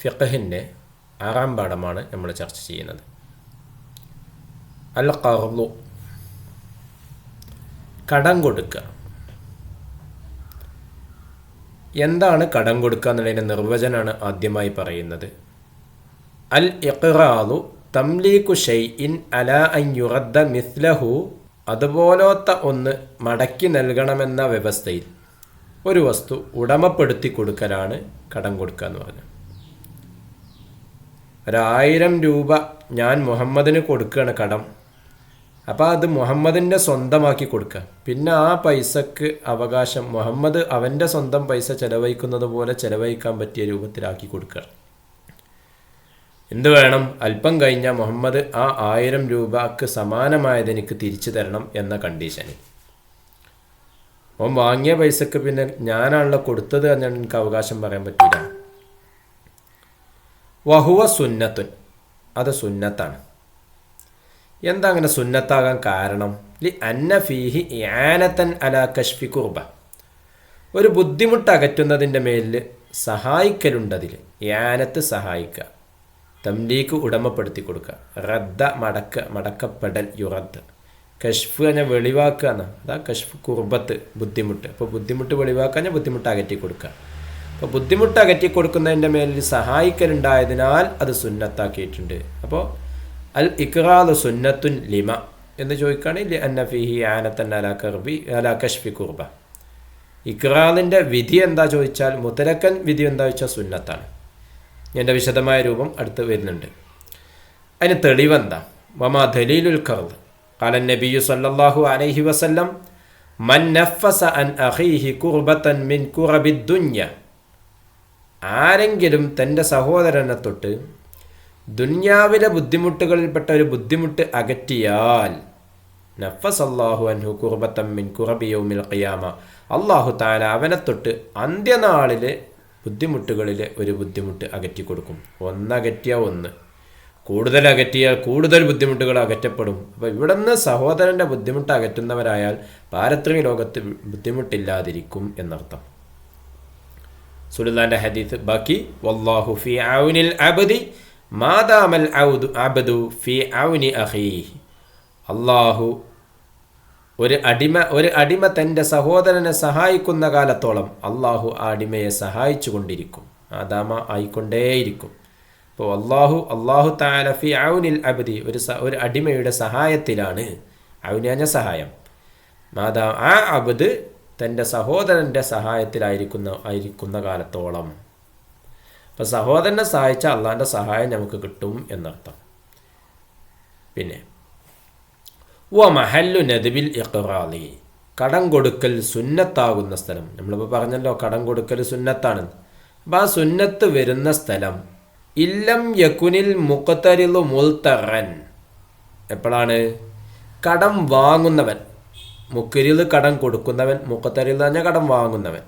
ഫിഖഹിന്റെ ആറാം പാഠമാണ് നമ്മൾ ചർച്ച ചെയ്യുന്നത്. അൽ കർലു കടം കൊടുക്കുക. എന്താണ് കടം കൊടുക്കുക എന്നുള്ളതിന്റെ നിർവചനമാണ് ആദ്യമായി പറയുന്നത്. അൽ ഇഖ്റാലു തംലീഖു ഷൈഇൻ അല അൻ യുറദ്ദ മിസ്ലഹു അതുപോലത്തെ ഒന്ന് മടക്കി നൽകണമെന്ന വ്യവസ്ഥയിൽ ഒരു വസ്തു ഉടമപ്പെടുത്തി കൊടുക്കലാണ് കടം കൊടുക്കുക എന്ന് പറഞ്ഞത്. ഒരായിരം രൂപ ഞാൻ മുഹമ്മദിന് കൊടുക്കുകയാണ് കടം. അപ്പോൾ അത് മുഹമ്മദിന്റെ സ്വന്തമാക്കി കൊടുക്കുക പിന്നെ ആ പൈസക്ക് അവകാശം മുഹമ്മദ് അവന്റെ സ്വന്തം പൈസ ചെലവഴിക്കുന്നത് പോലെ ചെലവഴിക്കാൻ പറ്റിയ രൂപത്തിലാക്കി കൊടുക്കുക എന്ത് വേണം? അല്പം കഴിഞ്ഞാൽ മുഹമ്മദ് ആ ആയിരം രൂപക്ക് സമാനമായത് എനിക്ക് തിരിച്ചു തരണം എന്ന കണ്ടീഷനിൽ അവൻ വാങ്ങിയ പൈസക്ക് പിന്നെ ഞാനാണല്ലോ കൊടുത്തത് എന്നാണ് എനിക്ക് അവകാശം പറയാൻ പറ്റില്ല വഹുവ സുന്നത്തുൻ. അത് സുന്നത്താണ്. എന്താ അങ്ങനെ സുന്നത്താകാൻ കാരണം? ലി അന്ന ഫീഹി യാനത്തൻ അല കഷ്ഫി കുർബ. ഒരു ബുദ്ധിമുട്ട് അകറ്റുന്നതിന്റെ മേലിൽ സഹായിക്കലുണ്ടതിൽ. യാനത്ത് സഹായിക്കുക തംലീക്ക് ഉടമപ്പെടുത്തി കൊടുക്കുക റദ്ദ മടക്ക മടക്കപ്പെടൽ യുറദ്. കഷ്ഫ് പറഞ്ഞാൽ വെളിവാക്കുക എന്നാണ് അതാ കഷ്ഫ് കുർബത്ത് ബുദ്ധിമുട്ട്. അപ്പോൾ ബുദ്ധിമുട്ട് വെളിവാക്കാൻ ബുദ്ധിമുട്ട് അകറ്റി കൊടുക്കുക അപ്പോൾ ബുദ്ധിമുട്ട് അകറ്റി കൊടുക്കുന്നതിന്റെ മേലിൽ സഹായിക്കലുണ്ടായതിനാൽ അത് സുന്നത്താക്കിയിട്ടുണ്ട്. അപ്പോൾ അൽ ഇഖാദ് സുന്നത്തുൻ ലിമ എന്ന് ചോദിക്കുകയാണെങ്കിൽ അന്നഫിഹി ആനത്തൻ അല കർബി അല കഷ്ഫി കുർബ. ഇഖാദിന്റെ വിധി എന്താ ചോദിച്ചാൽ മുത്തലക്കൻ വിധി എന്താ ചോദിച്ചാൽ സുന്നത്താണ്. എന്റെ വിശദമായ രൂപം അടുത്ത് വരുന്നുണ്ട്. അതിന് തെളിവെന്താ വമാ ദലീലുൽ കർദ്. കാലൻ നബിയു സല്ലാഹു അലൈഹി വസല്ലം മൻ നഫസ അൻ അഹീഹി കുർബത്തൻ മിൻ കുറബി ദുഞ്ഞ ആരെങ്കിലും തന്റെ സഹോദരനെ തൊട്ട് ദുന്യാവിലെ ബുദ്ധിമുട്ടുകളിൽപ്പെട്ട ഒരു ബുദ്ധിമുട്ട് അകറ്റിയാൽ നഫസ് അള്ളാഹു അൻഹു കുർബത്തം മിൻ കുറബിയൗമിൽ ഖിയാമ. അള്ളാഹു താല അവനെ തൊട്ട് അന്ത്യനാളിലെ ബുദ്ധിമുട്ടുകളിൽ ഒരു ബുദ്ധിമുട്ട് അകറ്റി കൊടുക്കും. ഒന്നകറ്റിയ ഒന്ന്. കൂടുതൽ അകറ്റിയാൽ കൂടുതൽ ബുദ്ധിമുട്ടുകൾ അകറ്റപ്പെടും. അപ്പോൾ നിന്ന് സഹോദരന്റെ ബുദ്ധിമുട്ട് അകറ്റുന്നവരായാൽ പാരത്രിക ലോകത്ത് ബുദ്ധിമുട്ടില്ലാതിരിക്കും എന്നർത്ഥം. സുലുല്ലാന്റെ ഹദീത്ത് ബാക്കി. വല്ലാഹു ഫി ഔനിൽ അബദി മാതാമൽ ഔദു അബദു ഫി ഔനി അഹീ അള്ളാഹു ഒരു അടിമ ഒരു അടിമ തന്റെ സഹോദരനെ സഹായിക്കുന്ന കാലത്തോളം അള്ളാഹു ആ അടിമയെ സഹായിച്ചു കൊണ്ടിരിക്കും. ആദാമ ആയിക്കൊണ്ടേയിരിക്കും. അപ്പോൾ അള്ളാഹു അള്ളാഹു താല ഫി ഔനിൽ അബദി ഒരു ഒരു അടിമയുടെ സഹായത്തിലാണ് ഔനാഞ്ഞ സഹായം. മാതാ ആ അബദ് തന്റെ സഹോദരന്റെ സഹായത്തിലായിരിക്കുന്ന ആയിരിക്കുന്ന കാലത്തോളം. അപ്പോൾ സഹോദരനെ സഹായിച്ച അള്ളാന്റെ സഹായം നമുക്ക് കിട്ടും എന്നർത്ഥം. പിന്നെ വ മഹല്ലു നദബിൽ ഇഖ്റാലി. കടം കൊടുക്കൽ സുന്നത്താകുന്ന സ്ഥലം. നമ്മളിപ്പോൾ പറഞ്ഞല്ലോ കടം കൊടുക്കൽ സുന്നത്താണ്. അപ്പോൾ ആ സുന്നത്ത് വരുന്ന സ്ഥലം ഇല്ലം യക്കുനിൽ മുഖത്തരിലു മുൽത്തറൻ. എപ്പോഴാണ്? കടം വാങ്ങുന്നവൻ. മുക്കരിൽ കടം കൊടുക്കുന്നവൻ മുക്കത്തരിൽ തന്നെ കടം വാങ്ങുന്നവൻ.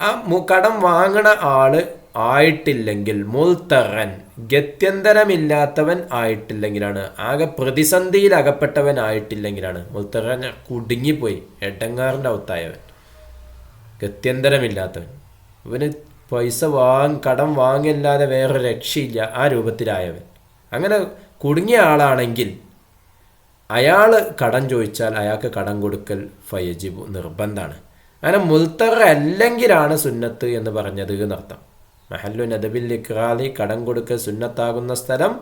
ആ കടം വാങ്ങണ ആൾ ആയിട്ടില്ലെങ്കിൽ മുൽത്തറൻ ഗത്യന്തരമില്ലാത്തവൻ ആയിട്ടില്ലെങ്കിലാണ് ആകെ പ്രതിസന്ധിയിൽ അകപ്പെട്ടവൻ ആയിട്ടില്ലെങ്കിലാണ് മുൽത്തറൻ കുടുങ്ങിപ്പോയി എടങ്ങാറിന്റെ അവത്തായവൻ ഗത്യന്തരമില്ലാത്തവൻ. ഇവന് പൈസ വാങ് കടം വാങ്ങില്ലാതെ വേറെ രക്ഷയില്ല ആ രൂപത്തിലായവൻ. അങ്ങനെ കുടുങ്ങിയ ആളാണെങ്കിൽ അയാൾ കടം ചോദിച്ചാൽ അയാൾക്ക് കടം കൊടുക്കൽ ഫയജിബു നിർബന്ധമാണ്. അങ്ങനെ മുൽത്തറ അല്ലെങ്കിലാണ് സുന്നത്ത് എന്ന് പറഞ്ഞത് എന്നർത്ഥം. മഹല്ലു നദബിൽ ഇഖ്റാലി കടം കൊടുക്കൽ സുന്നത്താകുന്ന സ്ഥലം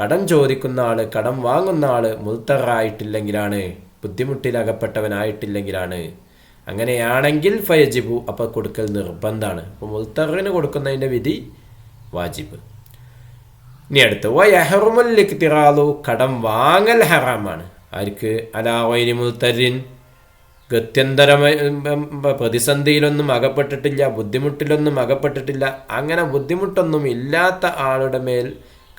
കടം ചോദിക്കുന്ന ആൾ കടം വാങ്ങുന്ന ആൾ മുൽത്തറ ആയിട്ടില്ലെങ്കിലാണ് ബുദ്ധിമുട്ടിലകപ്പെട്ടവനായിട്ടില്ലെങ്കിലാണ്. അങ്ങനെയാണെങ്കിൽ ഫയജിബു അപ്പോൾ കൊടുക്കൽ നിർബന്ധമാണ്. അപ്പോൾ മുൽത്തറിന് കൊടുക്കുന്നതിന്റെ വിധി വാജിബ്. ഇനി അടുത്ത് വയഹറുമുല്ലിക്തിറാലു കടം വാങ്ങൽ ഹറാമാണ്. ആർക്ക്? അലാവൈരി മുത്തരിൻ ഗത്യന്തരമ പ്രതിസന്ധിയിലൊന്നും അകപ്പെട്ടിട്ടില്ല ബുദ്ധിമുട്ടിലൊന്നും അകപ്പെട്ടിട്ടില്ല അങ്ങനെ ബുദ്ധിമുട്ടൊന്നും ഇല്ലാത്ത ആളുടെ മേൽ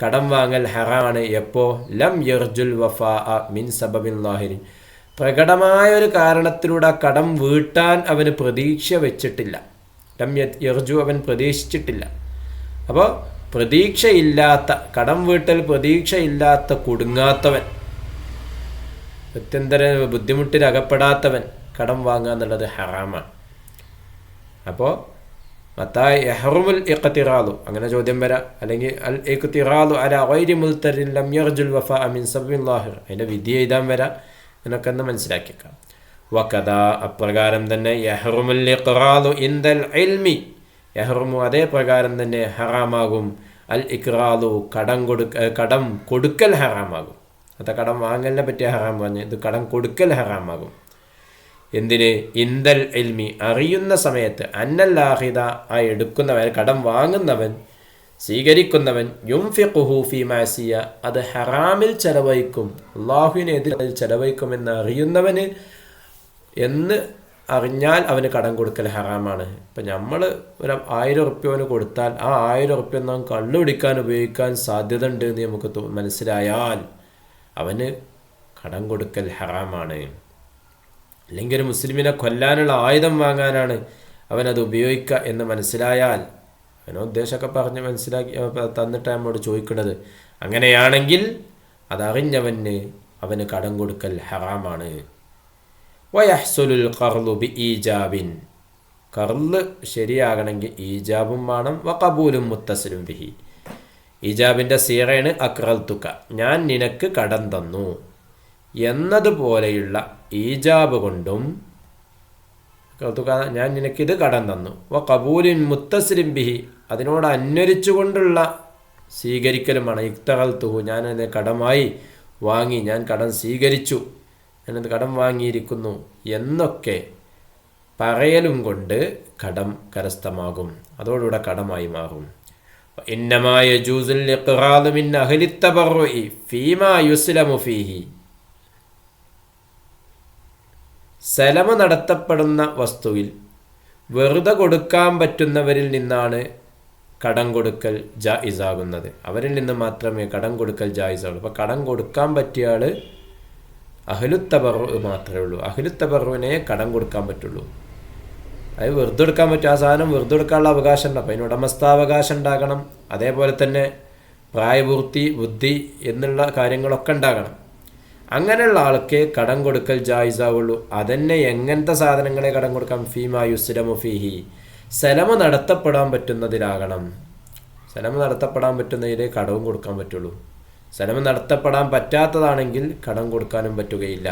കടം വാങ്ങൽ ഹറാണ് എപ്പോ? ലം യർജുൽ വഫാ മിൻ സബബിൻ ലാഹിരിൻ. പ്രകടമായ ഒരു കാരണത്തിലൂടെ കടം വീട്ടാൻ അവന് പ്രതീക്ഷ വെച്ചിട്ടില്ല. ലം യർജു അവൻ പ്രതീക്ഷിച്ചിട്ടില്ല. അപ്പോൾ പ്രതീക്ഷയില്ലാത്ത കടം വീട്ടൽ പ്രതീക്ഷയില്ലാത്ത കുടുങ്ങാത്തവൻ. അത്യന്തര ബുദ്ധിമുട്ടിൽ അകപ്പെടാത്തവൻ കടം വാങ്ങുക എന്നുള്ളത് ഹറാമാണ്. അപ്പോൾ മത്തായി എഹറുമുൽ ഇഖ്തിറാദു അങ്ങനെ ചോദ്യം വരാം. അല്ലെങ്കിൽ അൽ ഇഖ്തിറാദു അല വൈരി മുൽത്തരിൻ ലംയർജുൽ വഫ അമിൻ സബ്ബിൻ ലാഹിർ അതിന്റെ വിധി എഴുതാൻ വരാം. എന്നൊക്കെ ഒന്ന് മനസ്സിലാക്കിയേക്കാം. വക്കഥ അപ്രകാരം തന്നെ യഹറുമുൽ ഇഖ്റാലു ഇൻ ദൽ ഇൽമി യഹറുമു അതേ പ്രകാരം തന്നെ ഹറാമാകും. അൽ ഇഖ്റാദു കടം കൊടുക്ക കടം കൊടുക്കൽ ഹറാമാകും. അത് കടം വാങ്ങലിനെ പറ്റിയ ഹറാം പറഞ്ഞ് ഇത് കടം കൊടുക്കൽ ഹറാമാകും. എന്തിന്? ഇന്ദൽ എൽമി അറിയുന്ന സമയത്ത് അന്നല്ലാഹിദ ആ എടുക്കുന്നവൻ കടം വാങ്ങുന്നവൻ സ്വീകരിക്കുന്നവൻ യുംഫിഖുഹു ഫി മാസിയ അത് ഹറാമിൽ ചെലവഴിക്കും. അള്ളാഹുവിനെതിരെ ചെലവഴിക്കുമെന്ന് അറിയുന്നവന് എന്ന് അറിഞ്ഞാൽ അവന് കടം കൊടുക്കൽ ഹറാമാണ്. ഇപ്പം നമ്മൾ ഒരു ആയിരം ഉറുപ്പ്യവന് കൊടുത്താൽ ആ ആയിരം ഉറുപ്പ്യ നാം കള്ളു പിടിക്കാൻ ഉപയോഗിക്കാൻ സാധ്യത ഉണ്ട് എന്ന് നമുക്ക് മനസ്സിലായാൽ അവന് കടം കൊടുക്കൽ ഹറാമാണ്. അല്ലെങ്കിൽ ഒരു മുസ്ലിമിനെ കൊല്ലാനുള്ള ആയുധം വാങ്ങാനാണ് അവനത് ഉപയോഗിക്കുക എന്ന് മനസ്സിലായാൽ അവനോ ഉദ്ദേശമൊക്കെ പറഞ്ഞ് മനസ്സിലാക്കി തന്നിട്ട് നമ്മോട് ചോദിക്കുന്നത് അങ്ങനെയാണെങ്കിൽ അതറിഞ്ഞവന് അവന് കടം കൊടുക്കൽ ഹറാമാണ്. വയഹ്സുലുൽ കർലു ബി ഈജാബിൻ. കർൽ ശരിയാകണമെങ്കിൽ ഈജാബും വേണം വകബൂലും മുത്തസിലും ബിഹി. ഈജാബിന്റെ സീറയാണ് അക്രൽ തുക ഞാൻ നിനക്ക് കടം തന്നു. എന്നതുപോലെയുള്ള ഈജാബ് കൊണ്ടും തുക ഞാൻ നിനക്കിത് കടം തന്നു. വ കബൂലിൻ മുത്തസിലിം ബിഹി. അതിനോട് അന്വരിച്ചുകൊണ്ടുള്ള സ്വീകരിക്കലുമാണ്. തുഹു ഞാനത് കടമായി വാങ്ങി ഞാൻ കടം സ്വീകരിച്ചു. ഞാനത് കടം വാങ്ങിയിരിക്കുന്നു എന്നൊക്കെ പറയലും കൊണ്ട് കടം കരസ്ഥമാകും. അതോടുകൂടെ കടമായി മാറും. ഇന്നമായ ഫീഹി. സലമ നടത്തപ്പെടുന്ന വസ്തുവിൽ വെറുതെ കൊടുക്കാൻ പറ്റുന്നവരിൽ നിന്നാണ് കടം കൊടുക്കൽ ജായിസാകുന്നത്. അവരിൽ നിന്ന് മാത്രമേ കടം കൊടുക്കൽ ജായിസാകുള്ളൂ. അപ്പോൾ കടം കൊടുക്കാൻ പറ്റിയ ആൾ അഹ്ലുത്തബറു മാത്രമേ ഉള്ളൂ. അഹ്ലുത്തബറുവിനെ കടം കൊടുക്കാൻ പറ്റുള്ളൂ. അത് വെറുതെ എടുക്കാൻ പറ്റും. ആ സാധനം വെറുതെ എടുക്കാനുള്ള അവകാശം ഉണ്ട്. അപ്പം അതിന് ഉടമസ്ഥാവകാശം ഉണ്ടാകണം. അതേപോലെ തന്നെ പ്രായപൂർത്തി ബുദ്ധി എന്നുള്ള കാര്യങ്ങളൊക്കെ ഉണ്ടാകണം. അങ്ങനെയുള്ള ആൾക്ക് കടം കൊടുക്കൽ ജായിസാവുള്ളൂ. അതന്നെ എങ്ങനത്തെ സാധനങ്ങളെ കടം കൊടുക്കാം? ഫീമാ യുസ്ലമു ഫീഹി. സലമ നടത്തപ്പെടാൻ പറ്റുന്നതിലാകണം. സലമ നടത്തപ്പെടാൻ പറ്റുന്നതിലേ കടവും കൊടുക്കാൻ പറ്റുള്ളൂ. സലമ നടത്തപ്പെടാൻ പറ്റാത്തതാണെങ്കിൽ കടം കൊടുക്കാനും പറ്റുകയില്ല.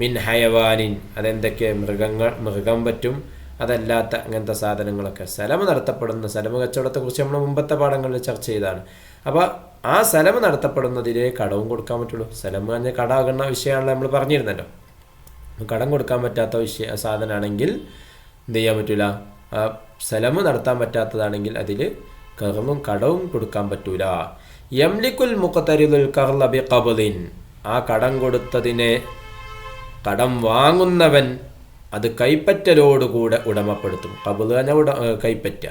മിൻ ഹയവാനിൻ അതെന്തൊക്കെ മൃഗങ്ങൾ മൃഗം പറ്റും? അതല്ലാത്ത അങ്ങനത്തെ സാധനങ്ങളൊക്കെ. സലമ നടത്തപ്പെടുന്ന സലമ കച്ചവടത്തെക്കുറിച്ച് നമ്മൾ മുമ്പത്തെ പാഠങ്ങളിൽ ചർച്ച ചെയ്താണ് അപ്പോൾ ആ സലമ നടത്തപ്പെടുന്നതിലേ കടവും കൊടുക്കാൻ പറ്റുള്ളൂ. സലമ പറഞ്ഞ കടാകുന്ന വിഷയമാണല്ലോ നമ്മൾ പറഞ്ഞിരുന്നല്ലോ. കടം കൊടുക്കാൻ പറ്റാത്ത വിഷയ സാധനമാണെങ്കിൽ എന്ത് ചെയ്യാൻ പറ്റൂല? സലമ നടത്താൻ പറ്റാത്തതാണെങ്കിൽ അതിൽ കറവും കടവും കൊടുക്കാൻ പറ്റൂല. യംലിക്കുൽ മുഖത്തരിലുൽ കർലബി കബുലിൻ. ആ കടം കൊടുത്തതിനെ കടം വാങ്ങുന്നവൻ അത് കൈപ്പറ്റലോടുകൂടെ ഉടമപ്പെടുത്തും. കബിൾ തന്നെ ഉട കൈപ്പറ്റ.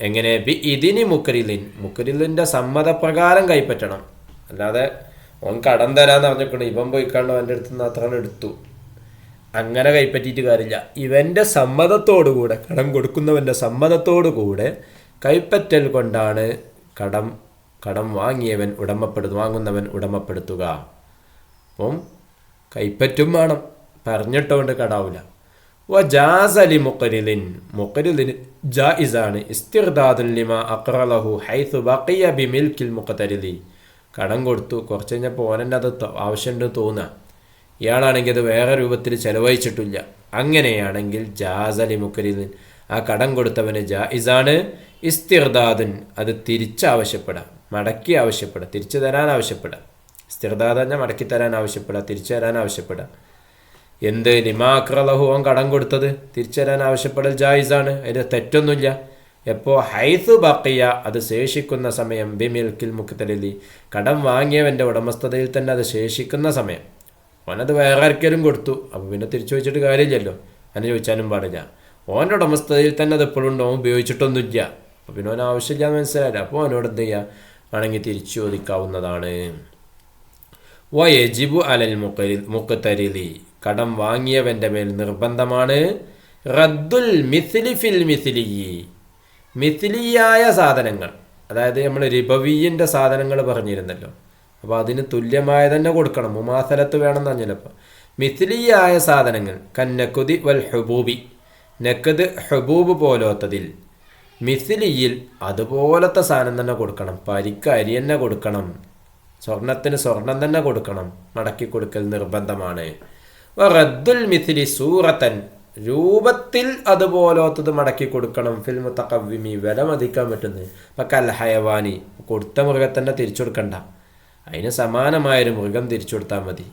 എങ്ങനെ? ബി ഇതിനി മുക്കരിലിൻ മുക്കരിലിന്റെ സമ്മതപ്രകാരം കൈപ്പറ്റണം. അല്ലാതെ ഓൻ കടം തരാന്ന് പറഞ്ഞിട്ടുണ്ട്. ഇവൻ പോയിക്കാണ്ട് അവന്റെ അടുത്ത് നിന്ന് അത്ര എടുത്തു. അങ്ങനെ കൈപ്പറ്റിയിട്ട് കാര്യമില്ല. ഇവന്റെ സമ്മതത്തോടുകൂടെ കടം കൊടുക്കുന്നവന്റെ സമ്മതത്തോടുകൂടെ കൈപ്പറ്റൽ കൊണ്ടാണ് കടം കടം വാങ്ങിയവൻ ഉടമപ്പെടു വാങ്ങുന്നവൻ ഉടമപ്പെടുത്തുക. അപ്പം കൈപ്പറ്റും വേണം. പറഞ്ഞിട്ടുകൊണ്ട് കടാവില്ല വ ജാസലി മുഖരിലിൻ മുഖരിലിന് ജായിസാണ്. ഇസ്തിർദാദുൽ ലിമ അക്രലഹു ഹൈസു ബക്കിയ ബി മിൽക്കിൽ മുഖത്തരിലി കടം കൊടുത്തു. കുറച്ച് കഴിഞ്ഞപ്പോൾ ഓനെന്നെ അത് ത- ആവശ്യമുണ്ട് തോന്നുക ഇയാളാണെങ്കിൽ അത് വേറെ രൂപത്തിൽ ചെലവഴിച്ചിട്ടില്ല. അങ്ങനെയാണെങ്കിൽ ജാസലി മുക്കരിലിൻ ആ കടം കൊടുത്തവന് ജായിസാണ്. ഇസ്തിർദാദുൻ അത് തിരിച്ചാവശ്യപ്പെടാം. മടക്കി ആവശ്യപ്പെടാം. തിരിച്ചു തരാൻ ആവശ്യപ്പെടാം. സ്ഥിരതാത തന്നെ മടക്കി തരാൻ ആവശ്യപ്പെടാം. തിരിച്ചു തരാൻ ആവശ്യപ്പെടാം. എന്ത്? ലിമാക്രലഹു അവൻ കടം കൊടുത്തത്. തിരിച്ചു തരാൻ ആവശ്യപ്പെടൽ ജായിസാണ്. അതിന് തെറ്റൊന്നുമില്ല. എപ്പോൾ ഹൈസ് ബാക്കിയ അത് ശേഷിക്കുന്ന സമയം ബിമിൽക്കിൽ മുക്തലിലി കടം വാങ്ങിയവന്റെ ഉടമസ്ഥതയിൽ തന്നെ അത് ശേഷിക്കുന്ന സമയം. ഓനത് വേറെ ആർക്കെങ്കിലും കൊടുത്തു. അപ്പോൾ പിന്നെ തിരിച്ചു വെച്ചിട്ട് കാര്യമില്ലല്ലോ. അങ്ങനെ ചോദിച്ചാലും പാടില്ല. ഓന്റെ ഉടമസ്ഥതയിൽ തന്നെ അത് എപ്പോഴും ഉണ്ടോ ഓൻ ഉപയോഗിച്ചിട്ടൊന്നുമില്ല. അപ്പോൾ പിന്നെ അവൻ ആവശ്യമില്ലാന്ന് മനസ്സിലായില്ല. അപ്പോൾ അവനോട് എന്ത് ചെയ്യുക വേണമെങ്കിൽ തിരിച്ചു ചോദിക്കാവുന്നതാണ്. വയജിബു അലൽ മുക്കരി മുക്കത്തരിലി കടം വാങ്ങിയവന്റെ മേൽ നിർബന്ധമാണ്. റദ്ദുൽ മിഥിലി ഫിൽ മിഥിലി മിഥിലിയായ സാധനങ്ങൾ. അതായത് നമ്മൾ റിബവീന്റെ സാധനങ്ങൾ പറഞ്ഞിരുന്നല്ലോ. അപ്പോൾ അതിന് തുല്യമായ തന്നെ കൊടുക്കണം. മുമാസലത്ത് വേണം എന്ന് പറഞ്ഞപ്പോൾ മിഥിലിയായ സാധനങ്ങൾ. കന്നക്കുതി വൽ ഹുബൂബി. നക്കത് ഹുബൂബ് പോലോത്തതിൽ. മിഥിലിയിൽ അതുപോലത്തെ സാധനം തന്നെ കൊടുക്കണം. പരിക്ക് അരി തന്നെ കൊടുക്കണം. സ്വർണത്തിന് സ്വർണം തന്നെ കൊടുക്കണം. മടക്കി കൊടുക്കൽ നിർബന്ധമാണ്. റദ്ദുൽ മിഥിലി സൂറത്തൻ. രൂപത്തിൽ അതുപോലത്തത് മടക്കി കൊടുക്കണം. ഫിൽമ തക്കവിമി വില മതിക്കാൻ പറ്റുന്നത്. ഇപ്പം കൽഹയവാനി കൊടുത്ത മൃഗത്തന്നെ തിരിച്ചു കൊടുക്കണ്ട. അതിന് സമാനമായൊരു മൃഗം തിരിച്ചു കൊടുത്താൽ മതി.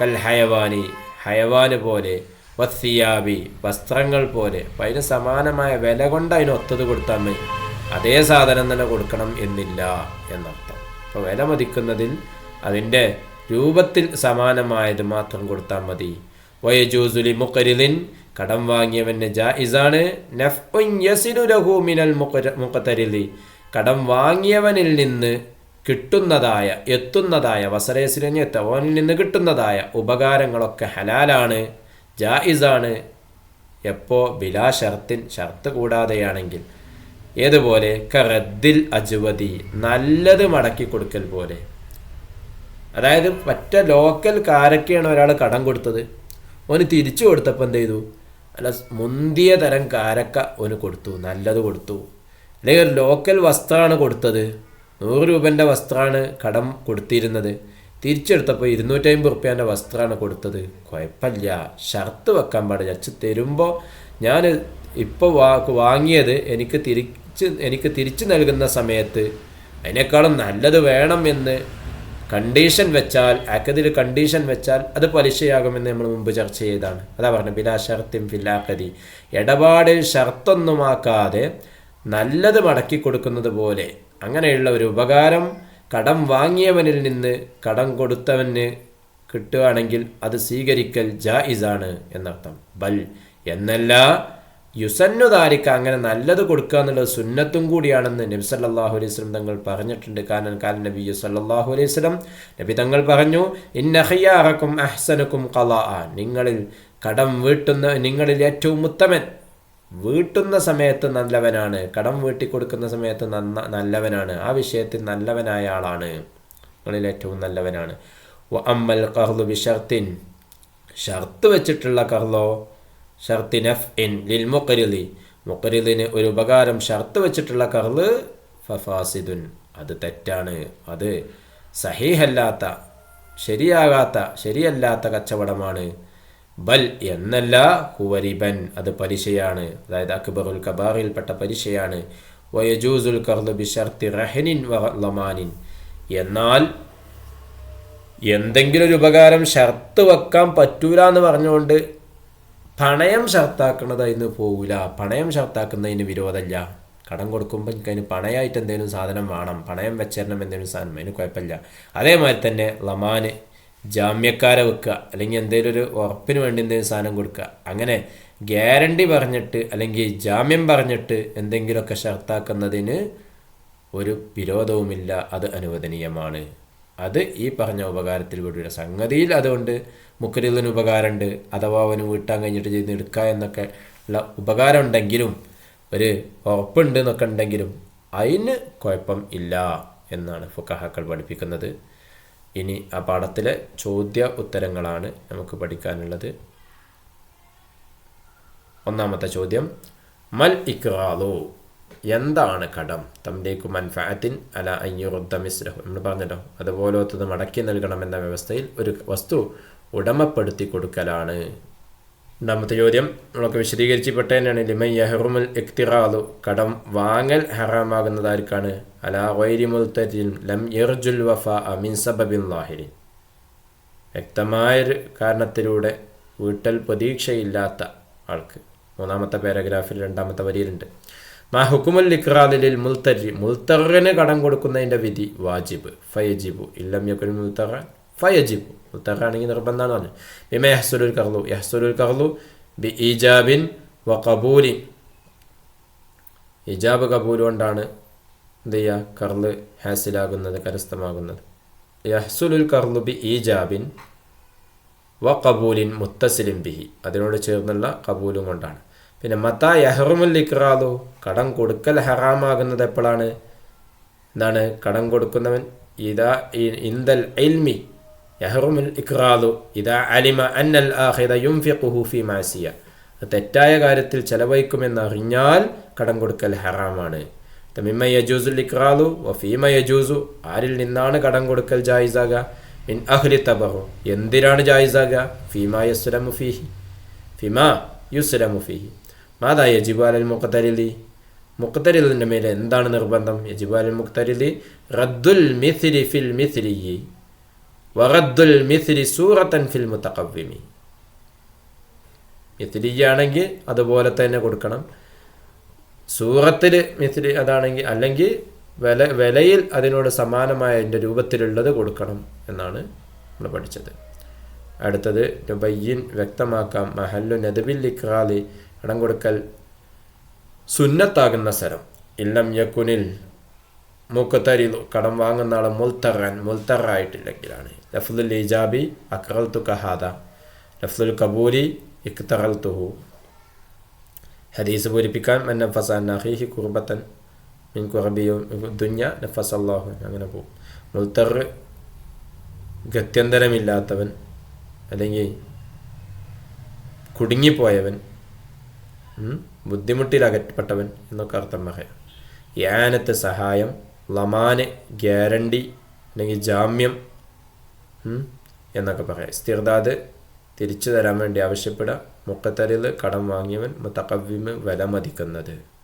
കൽഹയവാനി ഹയവാന് പോലെ വസ്സിയാബി വസ്ത്രങ്ങൾ പോലെ. അപ്പം അതിന് സമാനമായ വില കൊണ്ട് അതിന് ഒത്തത് കൊടുത്താൽ മതി. അതേ സാധനം തന്നെ കൊടുക്കണം എന്നില്ല എന്നർത്ഥം. അപ്പോൾ വില മതിക്കുന്നതിൽ അതിന്റെ രൂപത്തിൽ സമാനമായത് മാത്രം കൊടുത്താൽ മതി. വയജൂസുലി മുക്കരിലിൻ കടം വാങ്ങിയവന് ജായിസാണ്. മിനൽ മുഖത്തരിലി കടം വാങ്ങിയവനിൽ നിന്ന് കിട്ടുന്നതായ എത്തുന്നതായ വസരേസിനെ ഓനിൽ നിന്ന് കിട്ടുന്നതായ ഉപകാരങ്ങളൊക്കെ ഹലാലാണ്. ജായിസാണ്. എപ്പോ ബിലാ ഷർത്തിൻ ഷർത്ത് കൂടാതെയാണെങ്കിൽ ഏതുപോലെ? കറദ്ദിൽ അജുവതി നല്ലത് മടക്കി കൊടുക്കൽ പോലെ. അതായത് മറ്റ ലോക്കൽ കാരക്കെയാണ് ഒരാൾ കടം കൊടുത്തത്. ഓന് തിരിച്ചു കൊടുത്തപ്പോൾ എന്ത് ചെയ്തു? അല്ല മുന്തിയ തരം കാരക്ക ഓന് കൊടുത്തു നല്ലത് കൊടുത്തു. അല്ലെങ്കിൽ ഒരു ലോക്കൽ വസ്ത്രമാണ് കൊടുത്തത്. നൂറ് രൂപന്റെ വസ്ത്രമാണ് കടം കൊടുത്തിരുന്നത്. തിരിച്ചെടുത്തപ്പോൾ ഇരുന്നൂറ്റമ്പത് റുപ്യേന്റെ വസ്ത്രമാണ് കൊടുത്തത്. കുഴപ്പമില്ല. ഷർട്ട് വെക്കാൻ പാടില്ല. തരുമ്പോൾ ഞാൻ ഇപ്പോൾ വാ വാങ്ങിയത് എനിക്ക് തിരിച്ച് എനിക്ക് തിരിച്ചു നൽകുന്ന സമയത്ത് അതിനേക്കാളും നല്ലത് വേണം എന്ന് കണ്ടീഷൻ വെച്ചാൽ അക്കതിൽ കണ്ടീഷൻ വെച്ചാൽ അത് പലിശയാകുമെന്ന് നമ്മൾ മുമ്പ് ചർച്ച ചെയ്താണ് അതാ പറഞ്ഞത് ബിലാ ഷർത്തും ഫില്ലാക്കതി ഇടപാടിൽ ഷർത്തൊന്നുമാക്കാതെ നല്ലത് മടക്കി കൊടുക്കുന്നത് പോലെ അങ്ങനെയുള്ള ഒരു ഉപകാരം കടം വാങ്ങിയവനിൽ നിന്ന് കടം കൊടുത്തവന് കിട്ടുകയാണെങ്കിൽ അത് സ്വീകരിക്കൽ ജായിസാണ് എന്നർത്ഥം. ബൽ എന്നല്ല യുസന്നു താരിക്ക അങ്ങനെ നല്ലത് കൊടുക്കുക എന്നുള്ളത് സുന്നത്തും കൂടിയാണെന്ന് നബി സല്ലാഹു അലൈഹി സ്വലം തങ്ങൾ പറഞ്ഞിട്ടുണ്ട്. കാരണം കാലൻ നബി സല്ലാഹു അലൈഹി സ്വലം നബി തങ്ങൾ പറഞ്ഞു ഇന്നഹയ്യാറക്കും അഹ്സനുക്കും കലാ നിങ്ങളിൽ കടം വീട്ടുന്ന നിങ്ങളിൽ ഏറ്റവും ഉത്തമൻ വീട്ടുന്ന സമയത്ത് നല്ലവനാണ്. കടം വീട്ടി കൊടുക്കുന്ന സമയത്ത് നന്ന നല്ലവനാണ്. ആ വിഷയത്തിൽ നല്ലവനായ ആളാണ്. നിങ്ങളിൽ ഏറ്റവും നല്ലവനാണ്. അമ്മൽ കഹ്ലു ബി ഷർത്തിൻ. ഷർത്ത് വെച്ചിട്ടുള്ള കഹ്ലോ ഷർത്തിനഫ് ഇൻ ലിൽ മുക്കരിലി മുക്കരിലിന് ഒരു ഉപകാരം ഷർത്ത് വെച്ചിട്ടുള്ള കഹ്ല് ഫഫാസിദുൻ. അത് തെറ്റാണ്. അത് സഹീഹല്ലാത്ത ശരിയാകാത്ത ശരിയല്ലാത്ത കച്ചവടമാണ്. ബൽ എന്നല്ല ഹുവരിബൻ അത് പലിശയാണ്. അതായത് അക്ബറുൽ കബാറിൽപ്പെട്ട പലിശയാണ്. വയജൂസുൽ കർദ് ബിഷർത്തി റഹനിൻ ലമാനിൻ. എന്നാൽ എന്തെങ്കിലും ഒരു ഉപകാരം ഷർത്ത് വെക്കാൻ പറ്റൂല എന്ന് പറഞ്ഞുകൊണ്ട് പണയം ഷർത്താക്കുന്നത് അതിന് പോവില്ല പണയം ഷർത്താക്കുന്നതിന് വിരോധമില്ല. കടം കൊടുക്കുമ്പോൾ എനിക്ക് അതിന് പണയമായിട്ട് എന്തെങ്കിലും സാധനം വേണം. പണയം വെച്ചേരണം എന്തെങ്കിലും സാധനം അതിന് കുഴപ്പമില്ല. അതേമാതിരി തന്നെ ലമാന് ജാമ്യക്കാരെ വെക്കുക അല്ലെങ്കിൽ എന്തെങ്കിലും ഒരു ഉറപ്പിന് വേണ്ടി എന്തെങ്കിലും സാധനം കൊടുക്കുക. അങ്ങനെ ഗ്യാരണ്ടി പറഞ്ഞിട്ട് അല്ലെങ്കിൽ ജാമ്യം പറഞ്ഞിട്ട് എന്തെങ്കിലുമൊക്കെ ഷർത്താക്കുന്നതിന് ഒരു വിരോധവുമില്ല. അത് അനുവദനീയമാണ്. അത് ഈ പറഞ്ഞ ഉപകാരത്തിൽ വിടൂല സംഗതിയിൽ അതുകൊണ്ട് മുക്കരിലിന് ഉപകാരമുണ്ട്. അഥവാ അവന് വീട്ടാൻ കഴിഞ്ഞിട്ട് ചെയ്ത് എടുക്കുക എന്നൊക്കെ ഉള്ള ഉപകാരം ഉണ്ടെങ്കിലും ഒരു ഉറപ്പുണ്ട് എന്നൊക്കെ ഉണ്ടെങ്കിലും അതിന് കുഴപ്പം ഇല്ല എന്നാണ് ഫുക്കഹാക്കൾ പഠിപ്പിക്കുന്നത്. ഇനി ആ പാഠത്തിലെ ചോദ്യ ഉത്തരങ്ങളാണ് നമുക്ക് പഠിക്കാനുള്ളത്. ഒന്നാമത്തെ ചോദ്യം മൽ ഇക്റാലു എന്താണ് കടം? തമ്മിലേക്ക് മൻഫാത്തിൻ അല അയ്യുറുദ്ദ മിസ്രഹു നമ്മൾ പറഞ്ഞല്ലോ അതുപോലത്തത് മടക്കി നൽകണമെന്ന വ്യവസ്ഥയിൽ ഒരു വസ്തു ഉടമപ്പെടുത്തി കൊടുക്കലാണ്. രണ്ടാമത്തെ ചോദ്യം നമ്മളൊക്കെ വിശദീകരിച്ച് പെട്ടതന്നെയാണ് ലിമൻ യഹറുമുൽ ഇക്തിറാലു കടം വാങ്ങൽ ഹറാമാകുന്നതായിരിക്കാണ്. അലാ വൈരി മുൽത്തരിൻ ലം യർജുൽ വഫ അമിൻ സബബിൻ ലാഹിരി വ്യക്തമായൊരു കാരണത്തിലൂടെ വീട്ടൽ പ്രതീക്ഷയില്ലാത്ത ആൾക്ക്. മൂന്നാമത്തെ പാരഗ്രാഫിൽ രണ്ടാമത്തെ വരിയിലുണ്ട്. മാ ഹുക്കുമുൽ ഇക്രാലിൽ മുൽത്തരി മുൽത്തറിന് കടം കൊടുക്കുന്നതിന്റെ വിധി വാജിബ് ഫയജിബു ഇല്ലം യക്കുൽ മുൽത്തറ ഫയജിബു. മുൽത്തറാണെങ്കിൽ നിർബന്ധമാണ് പറഞ്ഞു ബിമ യഹ്സുലുൽ കർലു യഹ്സുലുൽ കർലു ബി ഈജാബിൻ വ കബൂലിൻ ഇജാബ് കബൂൽ കൊണ്ടാണ് എന്ത് ചെയ്യുക? കർൽ ഹാസിലാകുന്നത് കരസ്ഥമാകുന്നത്. യഹ്സുലുൽ കർലു ബി ഈജാബിൻ വ കബൂലിൻ മുത്തസിലിം ബിഹി. അതിനോട് ചേർന്നുള്ള കബൂലും കൊണ്ടാണ്. പിന്നെ മത്താ യഹ്റുമുൽ ഇക്രാദു കടം കൊടുക്കൽ ഹറാമാകുന്നത് എപ്പോഴാണ്? എന്താണ്? കടം കൊടുക്കുന്നവൻ ഇതാ ഇന്തൽ ഇൽമി യഹറുമുൽ ഇക്റാദു ഇതാ അലിമ അന്നൽ ആഹിദ യുംഫിഖുഹു ഫി മാസിയ തെറ്റായ കാര്യത്തിൽ ചെലവഴിക്കുമെന്നറിഞ്ഞാൽ കടം കൊടുക്കൽ ഹറാമാണ്. തമിമ യജൂസുൽ ഇക്റാദു വഫീമ യജൂസു ആരിൽ നിന്നാണ് കടം കൊടുക്കൽ ജായിസാക? മിൻ അഹ്ലി തബറു. എന്തിനാണ് ജായിസാക? ഫീമ യസ്ലമു ഫീഹി. ഫിമ യുസ്ലമു ഫീഹി. മാതാ യജിബാലൽ മുഖത്തരിലി മുഖത്തരിലിന്റെ മേലെ എന്താണ് നിർബന്ധം? യജിബാലൽ മുഖത്തരിലി റദ്ദുൽ മിഥിരി ഫിൽ മിഥിരിയി വറദ്ദുൽ മിഥിരി സൂറത്തൻ ഫിൽ മുത്തഖവ്വിമി മിഥിരിയാണെങ്കിൽ അതുപോലെ തന്നെ കൊടുക്കണം. സൂറത്തിൽ മിഥിരി അതാണെങ്കിൽ അല്ലെങ്കിൽ വില വിലയിൽ അതിനോട് സമാനമായ അതിന്റെ രൂപത്തിലുള്ളത് കൊടുക്കണം എന്നാണ് നമ്മൾ പഠിച്ചത്. അടുത്തത് ബയ്യൻ വ്യക്തമാക്കാം മഹല്ലു നദബിൽ ഇക്രാലി ഇടം കൊടുക്കൽ സുന്നത്താകുന്ന സ്ഥലം. ഇല്ലം യക്കുനിൽ മുക്കത്തരി കടം വാങ്ങുന്ന ആൾ മുൽത്തറാൻ മുൽത്തറായിട്ടില്ലെങ്കിലാണ് ലഫ്ദുൽ ഇജാബി അക്രൽ തു കഹാദ ലഫ്ദുൽ കബൂലി ഇക്തറൽ തുഹു ഹദീസ് പൂരിപ്പിക്കാൻ മൻ നഫസ നഹീഹി കുർബത്തൻ മിൻ കുറബിയും ദുഞ്ഞ നഫസ് അള്ളാഹു അങ്ങനെ പോകും. മുൽത്തർ ഗത്യന്തരമില്ലാത്തവൻ അല്ലെങ്കിൽ കുടുങ്ങിപ്പോയവൻ ബുദ്ധിമുട്ടിൽ അകറ്റപ്പെട്ടവൻ എന്നൊക്കെ അർത്ഥം പറയാം. യാനത്ത് സഹായം ലമാന് ഗ്യാരണ്ടി അല്ലെങ്കിൽ ജാമ്യം എന്നൊക്കെ പറയാം. സ്ഥിർദാദ് തിരിച്ചു തരാൻ വേണ്ടി ആവശ്യപ്പെടുക മുക്കത്തരിൽ കടം വാങ്ങിയവൻ മുത്തക്കവ്വിമ് വില മതിക്കുന്നത്.